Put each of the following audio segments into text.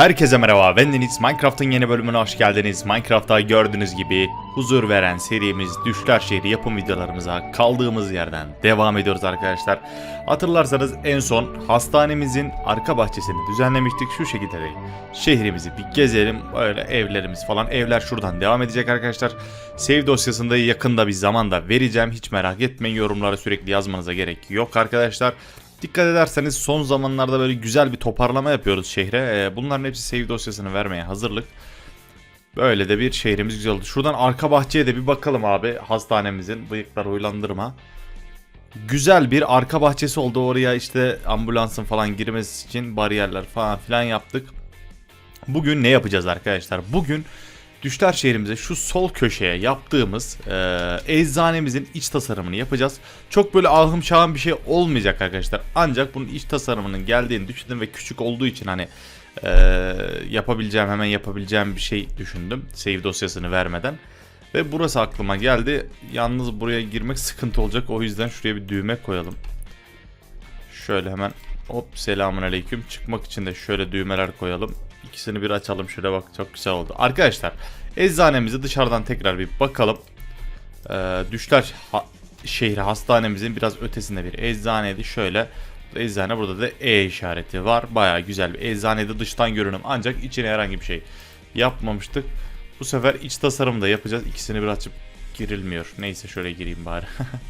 Herkese merhaba ben Deniz. Minecraft'ın yeni bölümüne hoş geldiniz. Minecraft'ta gördüğünüz gibi huzur veren serimiz Düşler Şehri yapım videolarımıza kaldığımız yerden devam ediyoruz arkadaşlar. Hatırlarsanız en son hastanemizin arka bahçesini düzenlemiştik. Şu şekilde de şehrimizi bir gezelim. Böyle evlerimiz falan. Evler şuradan devam edecek arkadaşlar. Save dosyasında yakında bir zamanda vereceğim. Hiç merak etmeyin. Yorumlara sürekli yazmanıza gerek yok arkadaşlar. Dikkat ederseniz son zamanlarda böyle güzel bir toparlama yapıyoruz şehre. Ee, Bunların hepsi save dosyasını vermeye hazırlık. Böyle de bir şehrimiz güzel oldu. Şuradan arka bahçeye de bir bakalım abi. Hastanemizin bıyıklar huylandırma. Güzel bir arka bahçesi oldu. Oraya işte ambulansın falan girmesi için bariyerler falan filan yaptık. Bugün ne yapacağız arkadaşlar? Bugün Düşler şehrimize şu sol köşeye yaptığımız e, eczanemizin iç tasarımını yapacağız. Çok böyle ahım şahım bir şey olmayacak arkadaşlar. Ancak bunun iç tasarımının geldiğini düşündüm ve küçük olduğu için hani e, yapabileceğim hemen yapabileceğim bir şey düşündüm. Save dosyasını vermeden. Ve burası aklıma geldi. Yalnız buraya girmek sıkıntı olacak. O yüzden şuraya bir düğme koyalım. Şöyle hemen hop selamun aleyküm. Çıkmak için de şöyle düğmeler koyalım. İkisini bir açalım şöyle bak çok güzel oldu. Arkadaşlar eczanemizi dışarıdan tekrar bir bakalım. Ee, Düşler ha- şehri hastanemizin biraz ötesinde bir eczaneydi. Şöyle eczane burada da E işareti var. Baya güzel bir eczanede dıştan görünüm ancak içine herhangi bir şey yapmamıştık. Bu sefer iç tasarımı da yapacağız. İkisini bir açıp girilmiyor. Neyse şöyle gireyim bari.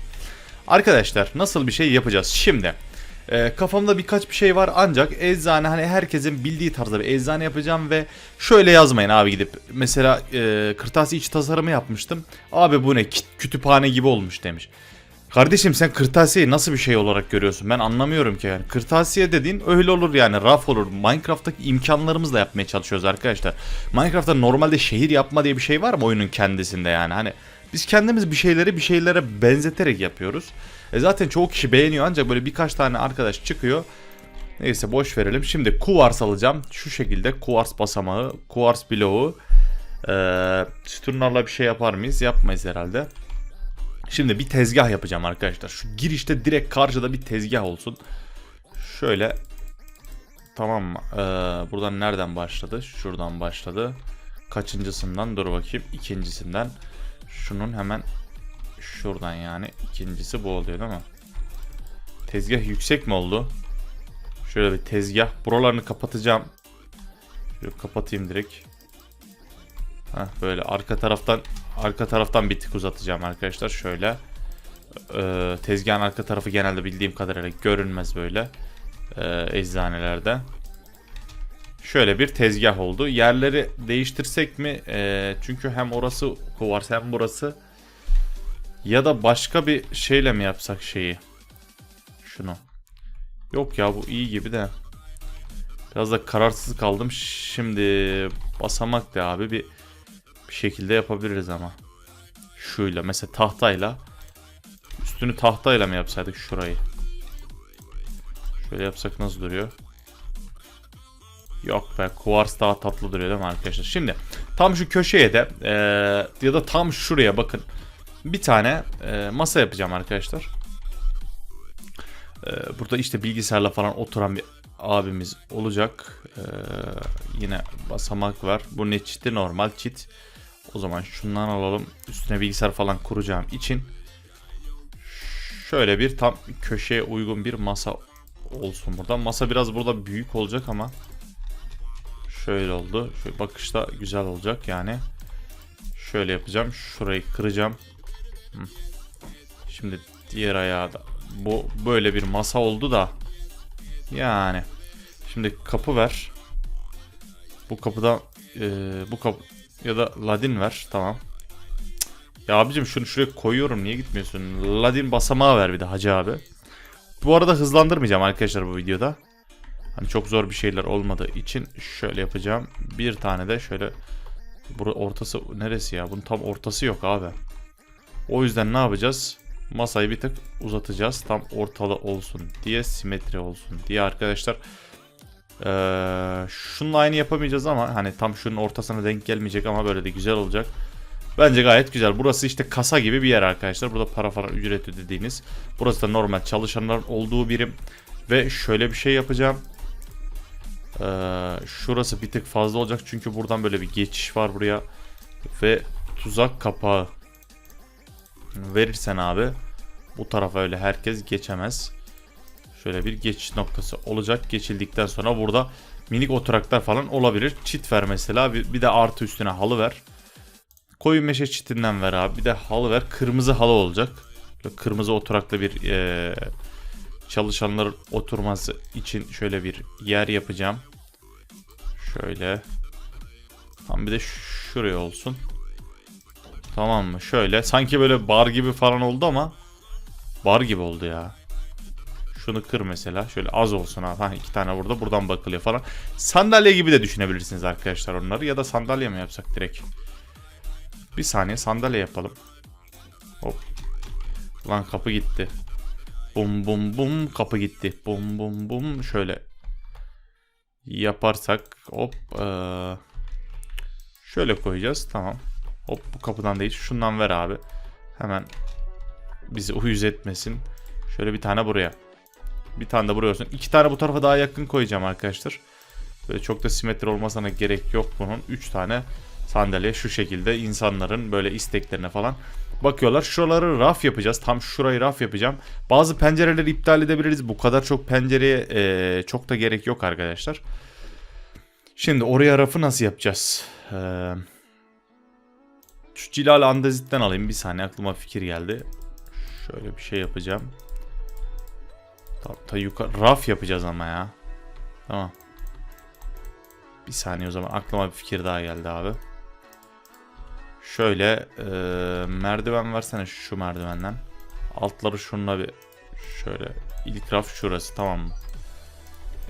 Arkadaşlar nasıl bir şey yapacağız? Şimdi e, kafamda birkaç bir şey var ancak eczane hani herkesin bildiği tarzda bir eczane yapacağım ve şöyle yazmayın abi gidip mesela e, kırtasiye iç tasarımı yapmıştım. Abi bu ne kütüphane gibi olmuş demiş. Kardeşim sen kırtasiyeyi nasıl bir şey olarak görüyorsun? Ben anlamıyorum ki yani. Kırtasiye dediğin öyle olur yani raf olur. Minecraft'taki imkanlarımızla yapmaya çalışıyoruz arkadaşlar. Minecraft'ta normalde şehir yapma diye bir şey var mı oyunun kendisinde yani? Hani biz kendimiz bir şeyleri bir şeylere benzeterek yapıyoruz. E zaten çoğu kişi beğeniyor ancak böyle birkaç tane arkadaş çıkıyor. Neyse boş verelim. Şimdi kuvars alacağım. Şu şekilde kuvars basamağı, kuvars bloğu. Ee, sütunlarla bir şey yapar mıyız? Yapmayız herhalde. Şimdi bir tezgah yapacağım arkadaşlar. Şu girişte direkt karşıda bir tezgah olsun. Şöyle. Tamam mı? Ee, buradan nereden başladı? Şuradan başladı. Kaçıncısından? Dur bakayım. İkincisinden. Şunun hemen şuradan yani. ikincisi bu oluyor değil mi? Tezgah yüksek mi oldu? Şöyle bir tezgah. Buralarını kapatacağım. Şöyle kapatayım direkt. Heh, böyle arka taraftan arka taraftan bir tık uzatacağım arkadaşlar. Şöyle. Ee, tezgahın arka tarafı genelde bildiğim kadarıyla görünmez böyle. Ee, eczanelerde. Şöyle bir tezgah oldu. Yerleri değiştirsek mi? Ee, çünkü hem orası kuvars hem burası. Ya da başka bir şeyle mi yapsak şeyi? Şunu. Yok ya bu iyi gibi de. Biraz da kararsız kaldım. Şimdi basamak da abi bir bir şekilde yapabiliriz ama. Şuyla mesela tahtayla üstünü tahtayla mı yapsaydık şurayı? Şöyle yapsak nasıl duruyor? Yok be kuvars daha tatlı duruyor değil mi arkadaşlar? Şimdi tam şu köşeye de eee, ya da tam şuraya bakın. Bir tane eee, masa yapacağım arkadaşlar. Eee, burada işte bilgisayarla falan oturan bir abimiz olacak. Eee, yine basamak var. Bu ne çiti? Normal çit. O zaman şundan alalım. Üstüne bilgisayar falan kuracağım için şöyle bir tam köşeye uygun bir masa olsun burada. Masa biraz burada büyük olacak ama şöyle oldu. Şöyle bakışta güzel olacak yani. Şöyle yapacağım. Şurayı kıracağım. Şimdi diğer ayağı da bu böyle bir masa oldu da yani şimdi kapı ver. Bu kapıda e, bu kapı ya da Ladin ver. Tamam. Ya abicim şunu şuraya koyuyorum. Niye gitmiyorsun? Ladin basamağı ver bir de hacı abi. Bu arada hızlandırmayacağım arkadaşlar bu videoda. Hani çok zor bir şeyler olmadığı için şöyle yapacağım. Bir tane de şöyle Bura ortası neresi ya? Bunun tam ortası yok abi. O yüzden ne yapacağız? Masayı bir tık uzatacağız. Tam ortada olsun diye simetri olsun diye arkadaşlar. Ee, şununla aynı yapamayacağız ama hani tam şunun ortasına denk gelmeyecek ama böyle de güzel olacak. Bence gayet güzel. Burası işte kasa gibi bir yer arkadaşlar. Burada para falan ücret ödediğiniz. Burası da normal çalışanların olduğu birim. Ve şöyle bir şey yapacağım. Ee, şurası bir tık fazla olacak çünkü buradan böyle bir geçiş var buraya. Ve tuzak kapağı verirsen abi bu tarafa öyle herkes geçemez. Şöyle bir geçiş noktası olacak. Geçildikten sonra burada minik oturaklar falan olabilir. Çit ver mesela. Bir, bir de artı üstüne halı ver. Koyun meşe çitinden ver abi. Bir de halı ver. Kırmızı halı olacak. Böyle kırmızı oturaklı bir eee çalışanların oturması için şöyle bir yer yapacağım. Şöyle. Tam bir de şuraya olsun. Tamam mı? Şöyle. Sanki böyle bar gibi falan oldu ama bar gibi oldu ya. Şunu kır mesela. Şöyle az olsun abi. Ha, iki tane burada. Buradan bakılıyor falan. Sandalye gibi de düşünebilirsiniz arkadaşlar onları. Ya da sandalye mi yapsak direkt? Bir saniye sandalye yapalım. Hop. Lan kapı gitti. Bum bum bum kapı gitti. Bum bum bum şöyle yaparsak hop eee, şöyle koyacağız tamam. Hop bu kapıdan değil şundan ver abi. Hemen bizi uyuz etmesin. Şöyle bir tane buraya. Bir tane de buraya olsun. İki tane bu tarafa daha yakın koyacağım arkadaşlar. Böyle çok da simetri olmasına gerek yok bunun. Üç tane sandalye şu şekilde insanların böyle isteklerine falan bakıyorlar. Şuraları raf yapacağız. Tam şurayı raf yapacağım. Bazı pencereleri iptal edebiliriz. Bu kadar çok pencereye eee, çok da gerek yok arkadaşlar. Şimdi oraya rafı nasıl yapacağız? Eee şu Cilal Andezit'ten alayım. Bir saniye aklıma fikir geldi. Şöyle bir şey yapacağım. Ta, ta yukarı raf yapacağız ama ya. Tamam. Bir saniye o zaman aklıma bir fikir daha geldi abi. Şöyle e, merdiven versene şu merdivenden. Altları şununla bir şöyle ilk raf şurası tamam mı?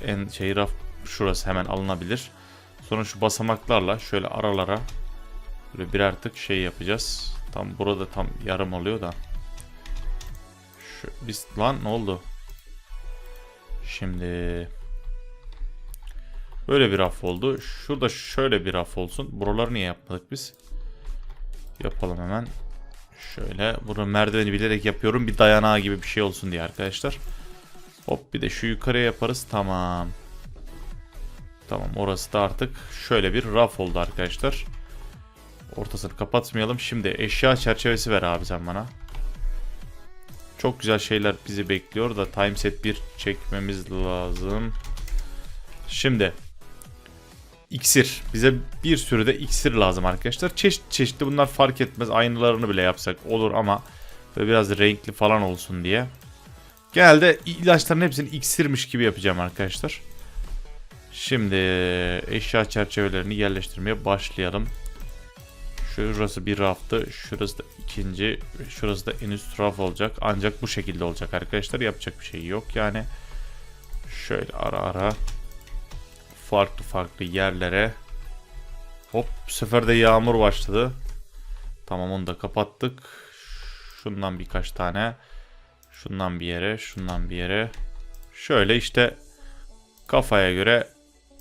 En şey raf şurası hemen alınabilir. Sonra şu basamaklarla şöyle aralara böyle birer tık şey yapacağız. Tam burada tam yarım oluyor da. Şu, biz lan ne oldu? Şimdi böyle bir raf oldu. Şurada şöyle bir raf olsun. Buraları niye yapmadık biz? Yapalım hemen. Şöyle bunu merdiveni bilerek yapıyorum. Bir dayanağı gibi bir şey olsun diye arkadaşlar. Hop bir de şu yukarıya yaparız. Tamam. Tamam orası da artık şöyle bir raf oldu arkadaşlar. Ortasını kapatmayalım. Şimdi eşya çerçevesi ver abi sen bana. Çok güzel şeyler bizi bekliyor da timeset 1 çekmemiz lazım. Şimdi iksir. Bize bir sürü de iksir lazım arkadaşlar. Çeşit çeşitli bunlar fark etmez. Aynılarını bile yapsak olur ama böyle biraz renkli falan olsun diye. Genelde ilaçların hepsini iksirmiş gibi yapacağım arkadaşlar. Şimdi eşya çerçevelerini yerleştirmeye başlayalım. Şurası bir raftı. Şurası da ikinci. Şurası da en üst raf olacak. Ancak bu şekilde olacak arkadaşlar. Yapacak bir şey yok yani. Şöyle ara ara. Farklı farklı yerlere. Hop bu sefer de yağmur başladı. Tamam onu da kapattık. Şundan birkaç tane. Şundan bir yere. Şundan bir yere. Şöyle işte kafaya göre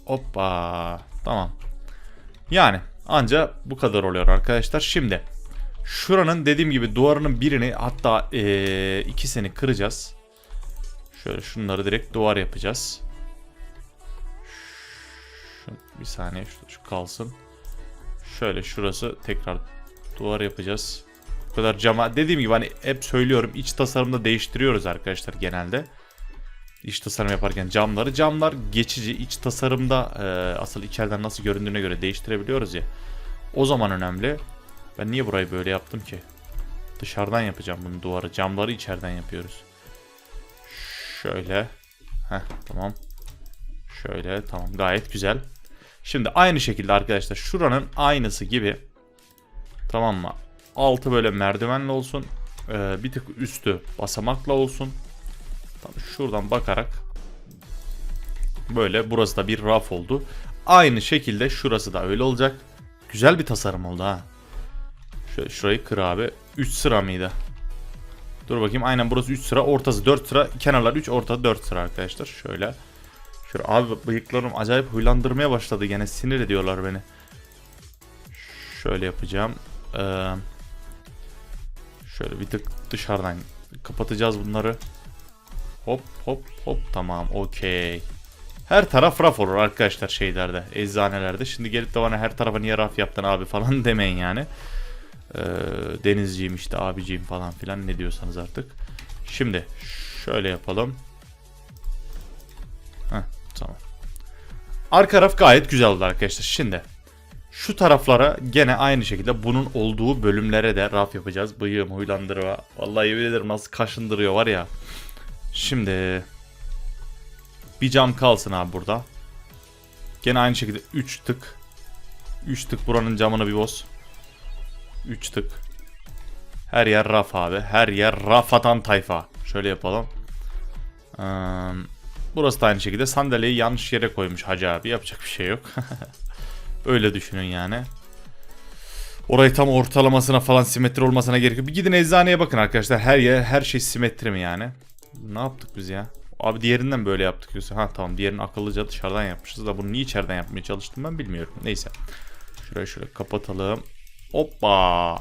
hoppa tamam. Yani Anca bu kadar oluyor arkadaşlar. Şimdi şuranın dediğim gibi duvarının birini hatta ee, ikisini kıracağız. Şöyle şunları direkt duvar yapacağız. Şu, bir saniye şu, şu kalsın. Şöyle şurası tekrar duvar yapacağız. Bu kadar cama dediğim gibi hani hep söylüyorum iç tasarımda değiştiriyoruz arkadaşlar genelde. İç tasarım yaparken camları. Camlar geçici iç tasarımda e, asıl içeriden nasıl göründüğüne göre değiştirebiliyoruz ya. O zaman önemli. Ben niye burayı böyle yaptım ki? Dışarıdan yapacağım bunu duvarı. Camları içeriden yapıyoruz. Şöyle. Heh tamam. Şöyle tamam gayet güzel. Şimdi aynı şekilde arkadaşlar şuranın aynısı gibi. Tamam mı? Altı böyle merdivenli olsun. Ee, bir tık üstü basamakla olsun. Tam şuradan bakarak böyle burası da bir raf oldu. Aynı şekilde şurası da öyle olacak. Güzel bir tasarım oldu ha. Şöyle şurayı kır abi. 3 sıra mıydı? Dur bakayım aynen burası 3 sıra ortası 4 sıra kenarlar 3 orta 4 sıra arkadaşlar. Şöyle. Şöyle abi bıyıklarım acayip huylandırmaya başladı gene sinir ediyorlar beni. Şöyle yapacağım. Ee, şöyle bir tık dışarıdan kapatacağız bunları. Hop hop hop tamam okey. Her taraf raf olur arkadaşlar şeylerde, eczanelerde. Şimdi gelip de bana her tarafa niye raf yaptın abi falan demeyin yani. Ee, denizciyim işte abiciyim falan filan ne diyorsanız artık. Şimdi şöyle yapalım. Heh, tamam. Arka raf gayet güzel oldu arkadaşlar. Şimdi şu taraflara gene aynı şekilde bunun olduğu bölümlere de raf yapacağız. Bıyığım huylandırıyor. Vallahi yemin ederim nasıl kaşındırıyor var ya. Şimdi bir cam kalsın abi burada. Gene aynı şekilde 3 tık. 3 tık buranın camını bir boz. 3 tık. Her yer raf abi. Her yer raf atan tayfa. Şöyle yapalım. Burası da aynı şekilde sandalyeyi yanlış yere koymuş hacı abi. Yapacak bir şey yok. Öyle düşünün yani. Orayı tam ortalamasına falan simetri olmasına gerek yok. Bir gidin eczaneye bakın arkadaşlar. Her yer her şey simetri mi yani? Ne yaptık biz ya? Abi diğerinden böyle yaptık yoksa. Ha tamam diğerini akıllıca dışarıdan yapmışız da bunu niye içeriden yapmaya çalıştım ben bilmiyorum. Neyse. Şurayı şöyle kapatalım. Hoppa.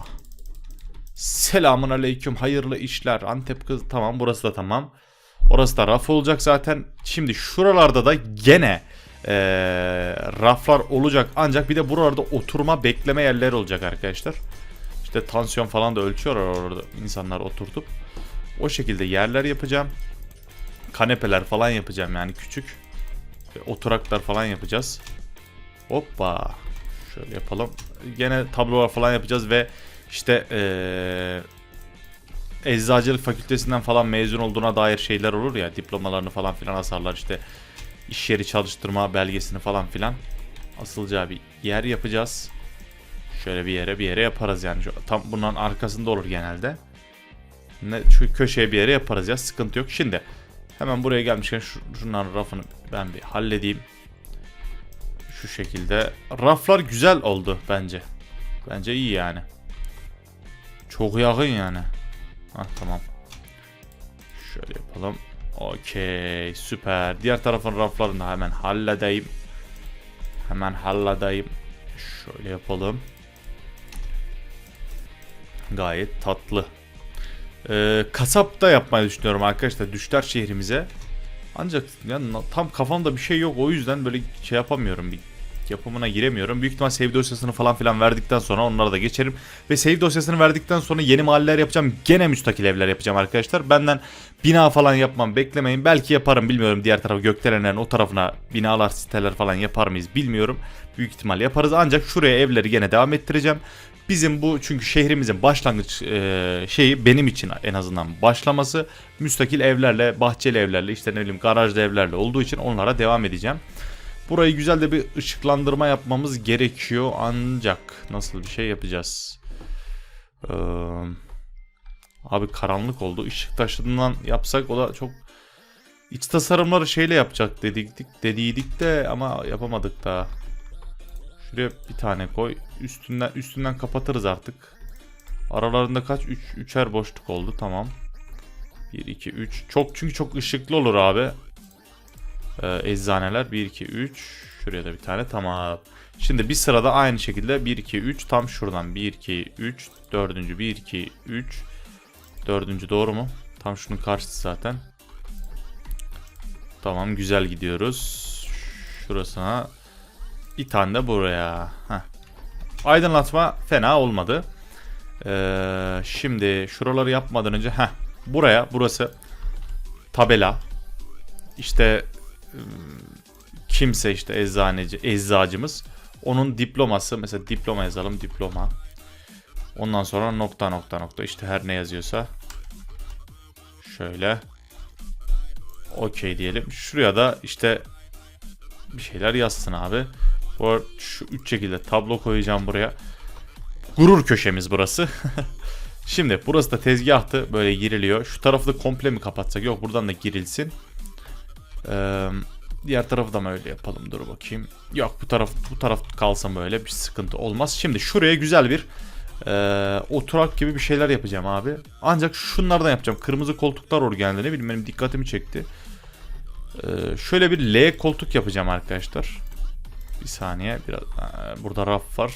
Selamun aleyküm. Hayırlı işler. Antep kız. Tamam burası da tamam. Orası da raf olacak zaten. Şimdi şuralarda da gene eee, raflar olacak. Ancak bir de buralarda oturma bekleme yerleri olacak arkadaşlar. İşte tansiyon falan da ölçüyorlar orada insanlar oturtup. O şekilde yerler yapacağım. Kanepeler falan yapacağım yani küçük. Oturaklar falan yapacağız. Hoppa. Şöyle yapalım. Gene tablolar falan yapacağız ve işte eee eczacılık fakültesinden falan mezun olduğuna dair şeyler olur ya diplomalarını falan filan asarlar işte iş yeri çalıştırma belgesini falan filan asılacağı bir yer yapacağız. Şöyle bir yere bir yere yaparız yani. Tam bunların arkasında olur genelde. Ne, şu köşeye bir yere yaparız ya sıkıntı yok. Şimdi hemen buraya gelmişken şu, şunların rafını ben bir halledeyim. Şu şekilde. Raflar güzel oldu bence. Bence iyi yani. Çok yakın yani. Hah tamam. Şöyle yapalım. Okey süper. Diğer tarafın raflarını hemen halledeyim. Hemen halledeyim. Şöyle yapalım. Gayet tatlı. Ee, kasap da yapmayı düşünüyorum arkadaşlar. Düşler şehrimize. Ancak yani tam kafamda bir şey yok. O yüzden böyle şey yapamıyorum. Bir yapımına giremiyorum. Büyük ihtimal save dosyasını falan filan verdikten sonra onlara da geçerim. Ve save dosyasını verdikten sonra yeni mahalleler yapacağım. Gene müstakil evler yapacağım arkadaşlar. Benden bina falan yapmam beklemeyin. Belki yaparım bilmiyorum. Diğer tarafı gökdelenlerin o tarafına binalar siteler falan yapar mıyız bilmiyorum. Büyük ihtimal yaparız. Ancak şuraya evleri gene devam ettireceğim. Bizim bu çünkü şehrimizin başlangıç e, şeyi benim için en azından başlaması müstakil evlerle, bahçeli evlerle, işte ne bileyim garajlı evlerle olduğu için onlara devam edeceğim. Burayı güzel de bir ışıklandırma yapmamız gerekiyor ancak nasıl bir şey yapacağız? Ee, abi karanlık oldu. Işık taşından yapsak o da çok iç tasarımları şeyle yapacak dedik dediydik de ama yapamadık daha. Şuraya bir tane koy. Üstünden üstünden kapatırız artık. Aralarında kaç? 3 üç, üçer boşluk oldu. Tamam. 1 2 3. Çok çünkü çok ışıklı olur abi. Ee, eczaneler 1 2 3. Şuraya da bir tane. Tamam. Şimdi bir sırada aynı şekilde 1 2 3 tam şuradan 1 2 3 dördüncü 1 2 3 dördüncü doğru mu? Tam şunun karşısı zaten. Tamam güzel gidiyoruz. Şurasına bir tane de buraya. Heh. Aydınlatma fena olmadı. Ee, şimdi şuraları yapmadan önce heh, buraya burası tabela. İşte ıı, kimse işte eczaneci eczacımız onun diploması mesela diploma yazalım diploma. Ondan sonra nokta nokta nokta işte her ne yazıyorsa şöyle okey diyelim. Şuraya da işte bir şeyler yazsın abi. Bu şu üç şekilde tablo koyacağım buraya. Gurur köşemiz burası. Şimdi burası da tezgahtı. Böyle giriliyor. Şu tarafı da komple mi kapatsak? Yok buradan da girilsin. Ee, diğer tarafı da mı öyle yapalım? Dur bakayım. Yok bu taraf bu taraf kalsın böyle bir sıkıntı olmaz. Şimdi şuraya güzel bir e, oturak gibi bir şeyler yapacağım abi. Ancak şunlardan yapacağım. Kırmızı koltuklar organında ne bileyim benim dikkatimi çekti. Ee, şöyle bir L koltuk yapacağım arkadaşlar. Bir saniye biraz Aa, burada raf var.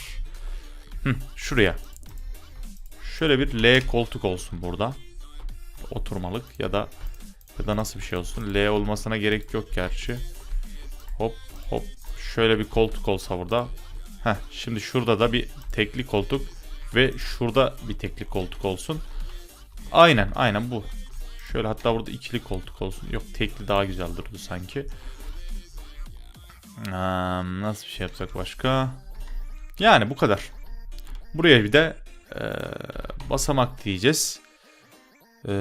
Hı, şuraya. Şöyle bir L koltuk olsun burada. Oturmalık ya da ya da nasıl bir şey olsun. L olmasına gerek yok gerçi. Hop hop. Şöyle bir koltuk olsa burada. Heh, şimdi şurada da bir tekli koltuk ve şurada bir tekli koltuk olsun. Aynen aynen bu. Şöyle hatta burada ikili koltuk olsun. Yok tekli daha güzel durdu sanki. Ee, nasıl bir şey yapsak başka? Yani bu kadar. Buraya bir de e, basamak diyeceğiz. E,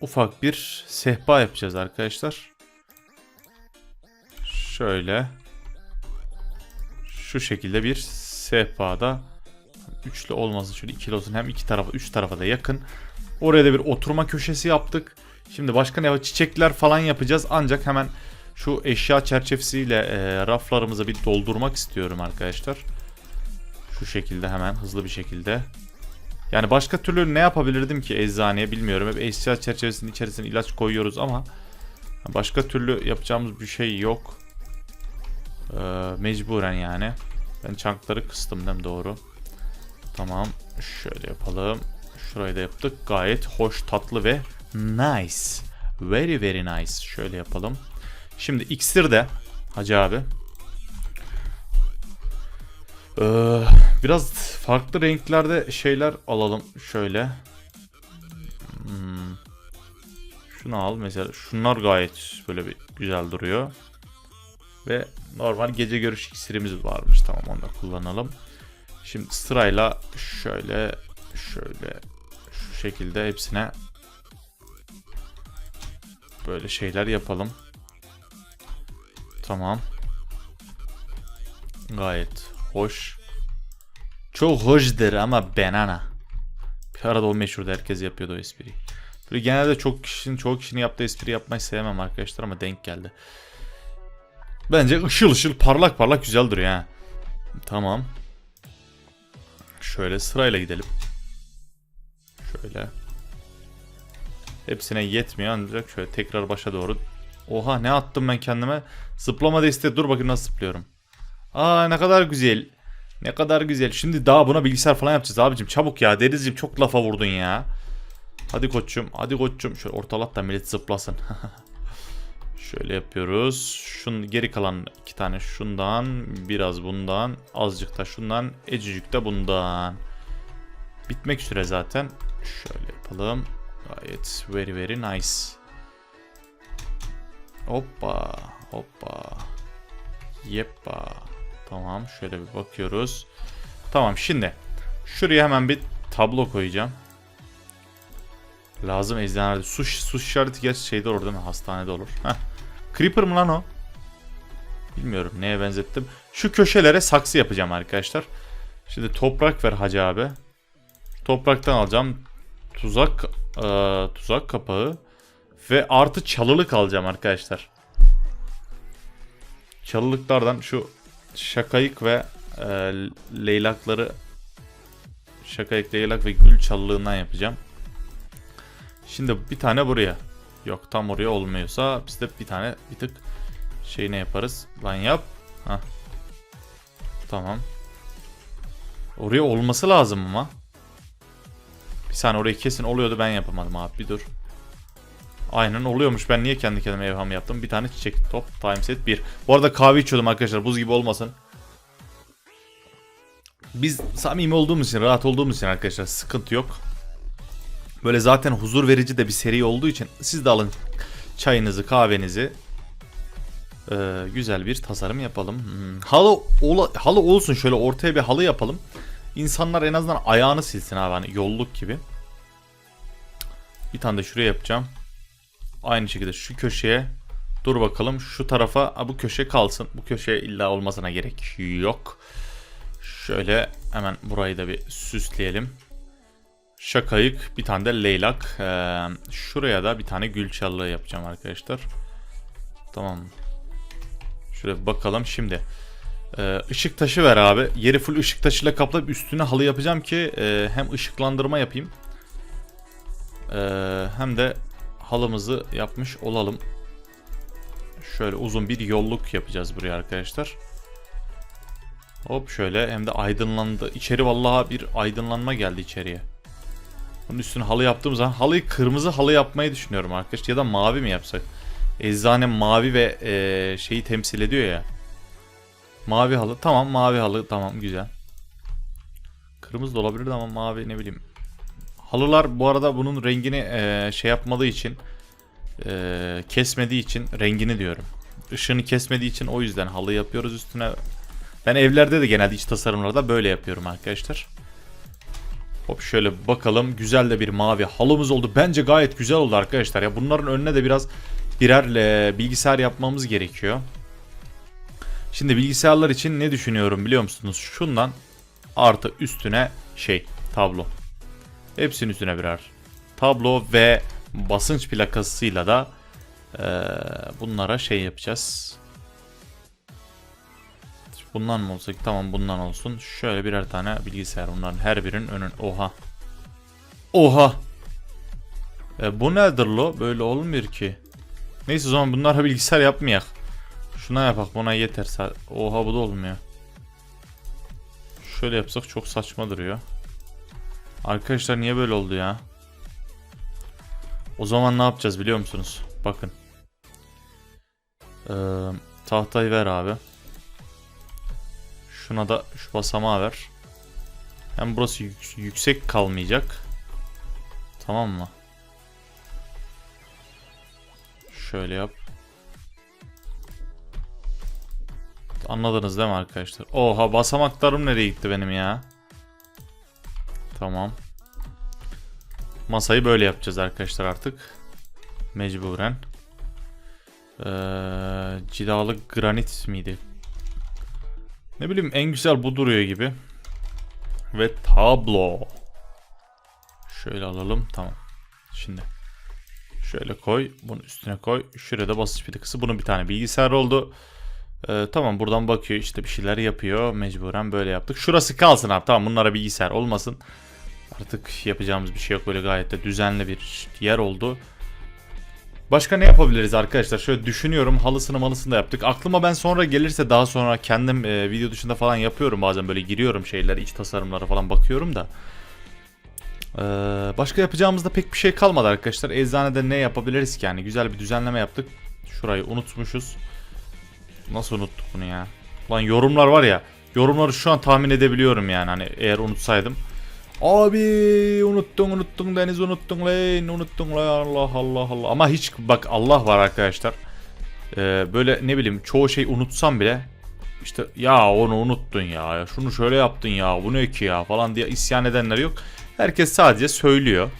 ufak bir sehpa yapacağız arkadaşlar. Şöyle. Şu şekilde bir sehpada üçlü olmasın şöyle ikili olsun hem iki tarafa üç tarafa da yakın. Oraya da bir oturma köşesi yaptık. Şimdi başka ne var? Çiçekler falan yapacağız ancak hemen şu eşya çerçevesiyle e, raflarımızı bir doldurmak istiyorum arkadaşlar. Şu şekilde hemen hızlı bir şekilde. Yani başka türlü ne yapabilirdim ki eczaneye bilmiyorum. Hep eşya çerçevesinin içerisine ilaç koyuyoruz ama başka türlü yapacağımız bir şey yok. Ee, mecburen yani. Ben çankları kıstım değil mi? Doğru. Tamam. Şöyle yapalım. Şurayı da yaptık. Gayet hoş, tatlı ve nice. Very very nice. Şöyle yapalım. Şimdi iksir de Hacı abi. Ee, biraz farklı renklerde şeyler alalım şöyle. Hmm. Şunu al mesela. Şunlar gayet böyle bir güzel duruyor. Ve normal gece görüş iksirimiz varmış. Tamam onu da kullanalım. Şimdi sırayla şöyle şöyle şu şekilde hepsine böyle şeyler yapalım. Tamam. Gayet hoş. Çok hoşdur ama banana. Bir arada o meşhurdu herkes yapıyordu o espriyi. Böyle genelde çok kişinin çoğu kişinin yaptığı espri yapmayı sevmem arkadaşlar ama denk geldi. Bence ışıl ışıl parlak parlak güzel duruyor ha. Tamam. Şöyle sırayla gidelim. Şöyle. Hepsine yetmiyor ancak şöyle tekrar başa doğru. Oha ne attım ben kendime. Zıplama desteği dur bakayım nasıl zıplıyorum. Aa ne kadar güzel. Ne kadar güzel. Şimdi daha buna bilgisayar falan yapacağız abicim. Çabuk ya Denizciğim çok lafa vurdun ya. Hadi koçum hadi koçum. Şöyle ortalat da millet zıplasın. Şöyle yapıyoruz. Şun geri kalan iki tane şundan, biraz bundan, azıcık da şundan, ecicik de bundan. Bitmek üzere zaten. Şöyle yapalım. Gayet very very nice. Hoppa, hoppa. Yeppa. Tamam, şöyle bir bakıyoruz. Tamam, şimdi şuraya hemen bir tablo koyacağım. Lazım eczanelerde. Su, su işareti gerçi şeyde olur değil mi? Hastanede olur. Heh. Creeper mı lan o? Bilmiyorum neye benzettim. Şu köşelere saksı yapacağım arkadaşlar. Şimdi toprak ver hacı abi. Topraktan alacağım. Tuzak e, tuzak kapağı ve artı çalılık alacağım arkadaşlar. Çalılıklardan şu şakayık ve e, leylakları şakayık, leylak ve gül çalılığından yapacağım. Şimdi bir tane buraya. Yok tam oraya olmuyorsa biz de bir tane bir tık şey ne yaparız? Lan yap. Ha. Tamam. Oraya olması lazım ama. Bir saniye orayı kesin oluyordu ben yapamadım abi bir dur. Aynen oluyormuş ben niye kendi kendime evham yaptım. Bir tane çiçek top time set 1. Bu arada kahve içiyordum arkadaşlar buz gibi olmasın. Biz samimi olduğumuz için rahat olduğumuz için arkadaşlar sıkıntı yok. Böyle zaten huzur verici de bir seri olduğu için siz de alın çayınızı kahvenizi. Ee, güzel bir tasarım yapalım. Hmm. Halı ola, halı olsun şöyle ortaya bir halı yapalım. İnsanlar en azından ayağını silsin abi hani yolluk gibi. Bir tane de şuraya yapacağım. Aynı şekilde şu köşeye dur bakalım şu tarafa bu köşe kalsın. Bu köşeye illa olmasına gerek yok. Şöyle hemen burayı da bir süsleyelim. Şakayık bir tane de leylak. Ee, şuraya da bir tane gül çalılığı yapacağım arkadaşlar. Tamam. Bir bakalım şimdi. Ee, ışık taşı ver abi. Yeri full ışık taşıyla kaplayıp üstüne halı yapacağım ki e, hem ışıklandırma yapayım. E, hem de halımızı yapmış olalım. Şöyle uzun bir yolluk yapacağız buraya arkadaşlar. Hop şöyle hem de aydınlandı. İçeri vallahi bir aydınlanma geldi içeriye. Bunun üstüne halı yaptığım zaman halıyı kırmızı halı yapmayı düşünüyorum arkadaşlar. Ya da mavi mi yapsak? eczane mavi ve e, şeyi temsil ediyor ya. Mavi halı. Tamam mavi halı. Tamam güzel. Kırmızı da olabilirdi ama mavi ne bileyim. Halılar bu arada bunun rengini e, şey yapmadığı için e, kesmediği için rengini diyorum. Işığını kesmediği için o yüzden halı yapıyoruz üstüne. Ben evlerde de genelde iç tasarımlarda böyle yapıyorum arkadaşlar. Hop şöyle bakalım. Güzel de bir mavi halımız oldu. Bence gayet güzel oldu arkadaşlar. Ya bunların önüne de biraz birer e, bilgisayar yapmamız gerekiyor. Şimdi bilgisayarlar için ne düşünüyorum biliyor musunuz? Şundan artı üstüne şey tablo. Hepsinin üstüne birer tablo ve basınç plakasıyla da e, bunlara şey yapacağız. Bundan mı olsa tamam bundan olsun. Şöyle birer tane bilgisayar bunların her birinin önün. Oha. Oha. E, bu nedir lo? Böyle olmuyor ki. Neyse o zaman bunlara bilgisayar yapmayak. Şuna yapak buna yeter. Oha bu da olmuyor. Şöyle yapsak çok saçma duruyor. Arkadaşlar niye böyle oldu ya? O zaman ne yapacağız biliyor musunuz? Bakın. Ee, tahtayı ver abi. Şuna da şu basamağı ver. Hem burası yük- yüksek kalmayacak. Tamam mı? Şöyle yap. Anladınız değil mi arkadaşlar? Oha basamaklarım nereye gitti benim ya? Tamam. Masayı böyle yapacağız arkadaşlar artık. Mecburen. Ee, cilalı granit miydi? Ne bileyim en güzel bu duruyor gibi. Ve tablo. Şöyle alalım. Tamam. Şimdi. Şöyle koy. Bunu üstüne koy. Şuraya da basınç plakası. Bunun bir tane bilgisayar oldu. Ee, tamam buradan bakıyor işte bir şeyler yapıyor. Mecburen böyle yaptık. Şurası kalsın abi. Tamam bunlara bilgisayar olmasın. Artık yapacağımız bir şey yok. Böyle gayet de düzenli bir yer oldu. Başka ne yapabiliriz arkadaşlar? Şöyle düşünüyorum. Halısını malısını da yaptık. Aklıma ben sonra gelirse daha sonra kendim e, video dışında falan yapıyorum. Bazen böyle giriyorum şeyler, iç tasarımlara falan bakıyorum da. Ee, başka yapacağımızda pek bir şey kalmadı arkadaşlar. Eczanede ne yapabiliriz ki yani? Güzel bir düzenleme yaptık. Şurayı unutmuşuz. Nasıl unuttuk bunu ya? Lan yorumlar var ya. Yorumları şu an tahmin edebiliyorum yani. Hani eğer unutsaydım. Abi unuttun unuttun Deniz unuttun lan unuttun lan Allah Allah Allah. Ama hiç bak Allah var arkadaşlar. Ee, böyle ne bileyim çoğu şey unutsam bile işte ya onu unuttun ya şunu şöyle yaptın ya bu ne ki ya falan diye isyan edenler yok. Herkes sadece söylüyor.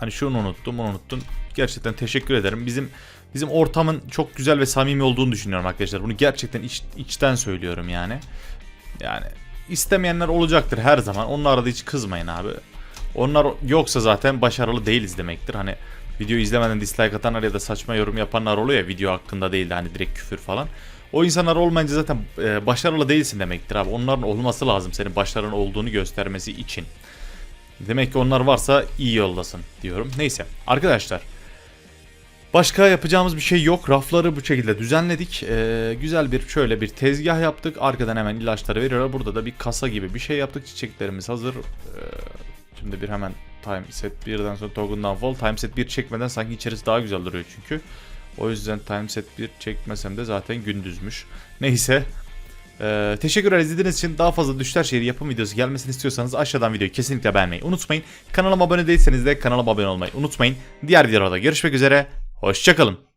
Hani şunu unuttum bunu unuttun. Gerçekten teşekkür ederim. Bizim bizim ortamın çok güzel ve samimi olduğunu düşünüyorum arkadaşlar. Bunu gerçekten iç, içten söylüyorum yani. Yani istemeyenler olacaktır her zaman. Onlara da hiç kızmayın abi. Onlar yoksa zaten başarılı değiliz demektir. Hani video izlemeden dislike atanlar ya da saçma yorum yapanlar oluyor ya video hakkında değil de hani direkt küfür falan. O insanlar olmayınca zaten e, başarılı değilsin demektir abi. Onların olması lazım senin başarılı olduğunu göstermesi için. Demek ki onlar varsa iyi yoldasın diyorum. Neyse arkadaşlar. Başka yapacağımız bir şey yok. Rafları bu şekilde düzenledik. Ee, güzel bir şöyle bir tezgah yaptık. Arkadan hemen ilaçları veriyorlar. Burada da bir kasa gibi bir şey yaptık. Çiçeklerimiz hazır. Ee, şimdi bir hemen time set 1'den sonra Togun'dan fall. Time set 1 çekmeden sanki içerisi daha güzel duruyor çünkü. O yüzden time set 1 çekmesem de zaten gündüzmüş. Neyse. Ee, teşekkürler izlediğiniz için daha fazla Düşler Şehri yapım videosu gelmesini istiyorsanız aşağıdan videoyu kesinlikle beğenmeyi unutmayın. Kanalıma abone değilseniz de kanalıma abone olmayı unutmayın. Diğer videolarda görüşmek üzere. Hoşçakalın.